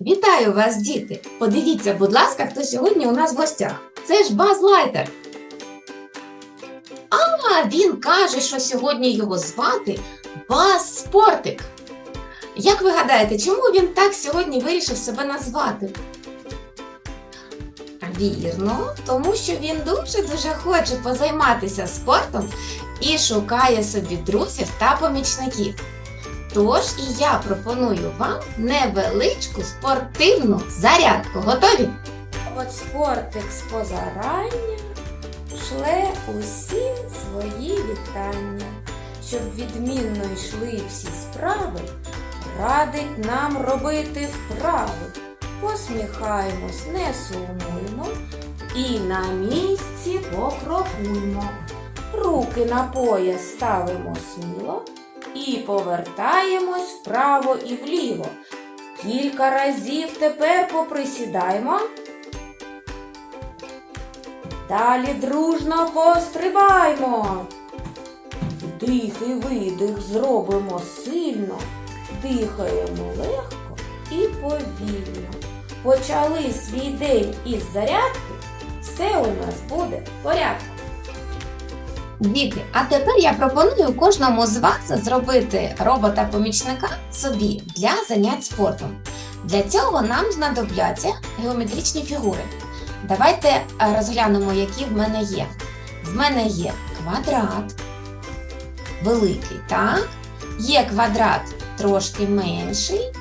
Вітаю вас, діти! Подивіться, будь ласка, хто сьогодні у нас в гостях. Це ж Баз Лайтер. А він каже, що сьогодні його звати Баз Спортик. Як ви гадаєте, чому він так сьогодні вирішив себе назвати? Вірно, тому що він дуже-дуже хоче позайматися спортом і шукає собі друзів та помічників. Тож і я пропоную вам невеличку спортивну зарядку. Готові? От спортик з позарання шле усім свої вітання, щоб відмінно йшли всі справи, радить нам робити вправи. Посміхаємось, не сумуємо і на місці покрокуємо. Руки на пояс ставимо сміло і повертаємось вправо і вліво. Кілька разів тепер поприсідаємо. Далі дружно пострибаймо. Вдих і видих зробимо сильно, дихаємо легко і повільно. Почали свій день із зарядки, все у нас буде в порядку. Діти, а тепер я пропоную кожному з вас зробити робота-помічника собі для занять спортом. Для цього нам знадобляться геометричні фігури. Давайте розглянемо, які в мене є. В мене є квадрат, великий, так? Є квадрат трошки менший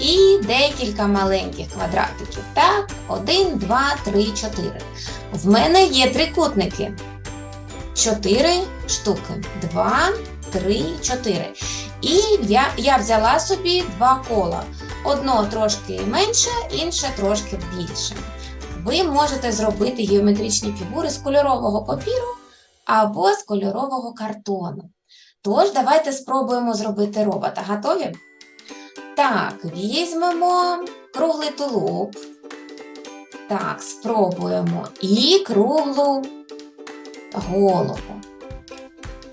і декілька маленьких квадратиків. Так, один, два, три, чотири. В мене є трикутники. Чотири штуки. Два, три, чотири. І я, я взяла собі два кола. Одно трошки менше, інше трошки більше. Ви можете зробити геометричні фігури з кольорового папіру або з кольорового картону. Тож, давайте спробуємо зробити робота. Готові? Так, візьмемо круглий тулуб. Так, спробуємо. І круглу голову.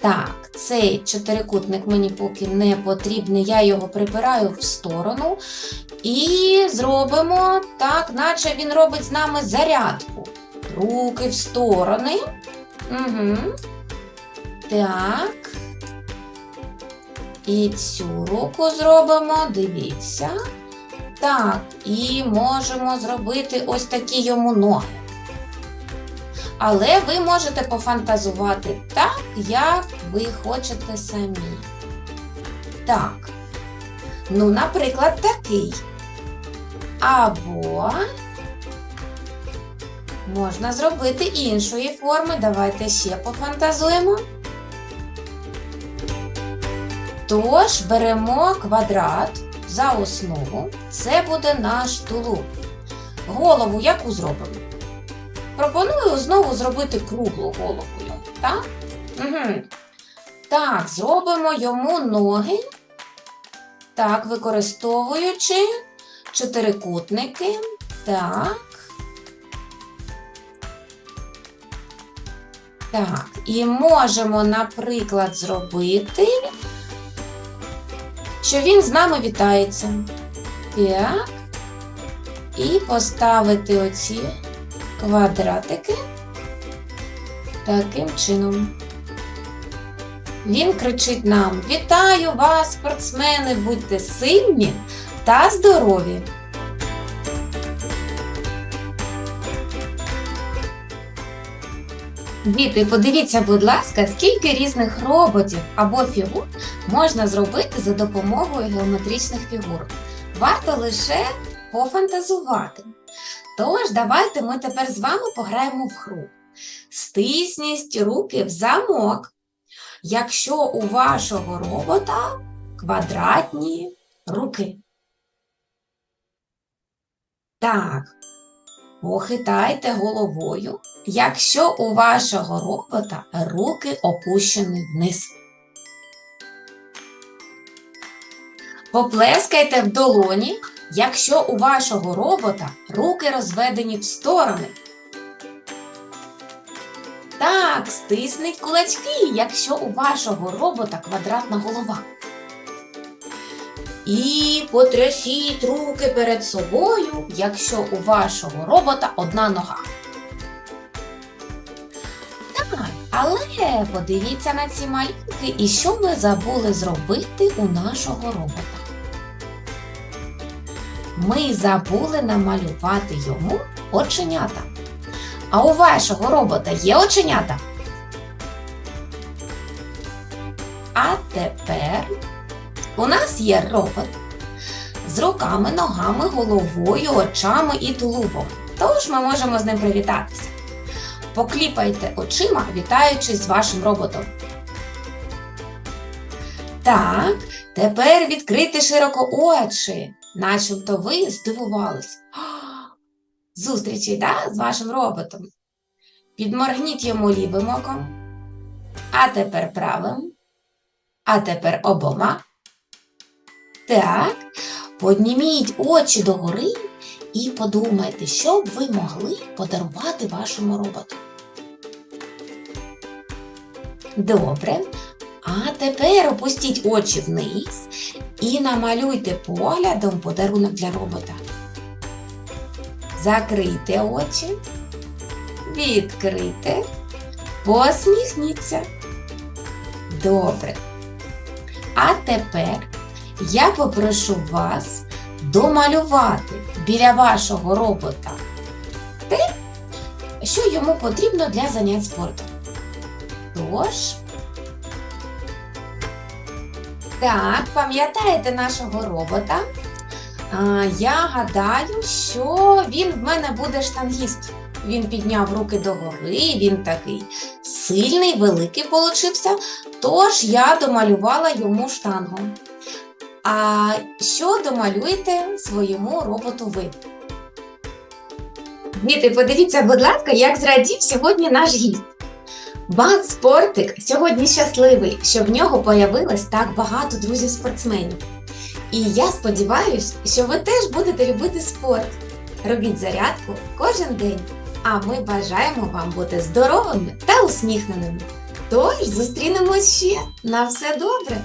Так, цей чотирикутник мені поки не потрібний, я його прибираю в сторону. І зробимо так, наче він робить з нами зарядку. Руки в сторони. Угу. Так. І цю руку зробимо, дивіться. Так, і можемо зробити ось такі йому ноги. Але ви можете пофантазувати так, як ви хочете самі. Так. Ну, наприклад, такий. Або можна зробити іншої форми. Давайте ще пофантазуємо. Тож беремо квадрат за основу. Це буде наш тулуб. Голову яку зробимо? Пропоную знову зробити круглу голову. Так? Угу. Так, зробимо йому ноги. Так, використовуючи чотирикутники. Так. Так, і можемо, наприклад, зробити, що він з нами вітається. Так. І поставити оці квадратики таким чином. Він кричить нам: Вітаю вас, спортсмени! Будьте сильні та здорові! Діти, подивіться, будь ласка, скільки різних роботів або фігур можна зробити за допомогою геометричних фігур. Варто лише пофантазувати. Тож, давайте ми тепер з вами пограємо в гру. Стисніть руки в замок. Якщо у вашого робота квадратні руки. Так, похитайте головою, якщо у вашого робота руки опущені вниз. Поплескайте в долоні, якщо у вашого робота руки розведені в сторони. Так, стисніть кулачки, якщо у вашого робота квадратна голова. І потрясіть руки перед собою, якщо у вашого робота одна нога. Так, але подивіться на ці малюнки і що ми забули зробити у нашого робота. Ми забули намалювати йому оченята. А у вашого робота є оченята? А тепер у нас є робот з руками, ногами, головою, очами і тулубом. Тож ми можемо з ним привітатися. Покліпайте очима, вітаючись з вашим роботом. Так, тепер відкрити широко очі, начебто ви здивувались. Зустрічі да, з вашим роботом. Підморгніть йому лівим оком, а тепер правим, а тепер обома. Так, подніміть очі догори і подумайте, що б ви могли подарувати вашому роботу. Добре. А тепер опустіть очі вниз і намалюйте поглядом подарунок для робота. Закрийте очі, відкрийте, посміхніться. Добре. А тепер я попрошу вас домалювати біля вашого робота те, що йому потрібно для занять спортом. Тож, так, пам'ятаєте нашого робота? Я гадаю, що він в мене буде штангіст. Він підняв руки догори, він такий сильний, великий получився, тож я домалювала йому штангу. А що домалюєте своєму роботу ви? Діти, подивіться, будь ласка, як зрадів сьогодні наш гість. Бан Спортик сьогодні щасливий, що в нього появилось так багато друзів-спортсменів. І я сподіваюся, що ви теж будете любити спорт. Робіть зарядку кожен день. А ми бажаємо вам бути здоровими та усміхненими. Тож зустрінемось ще. На все добре!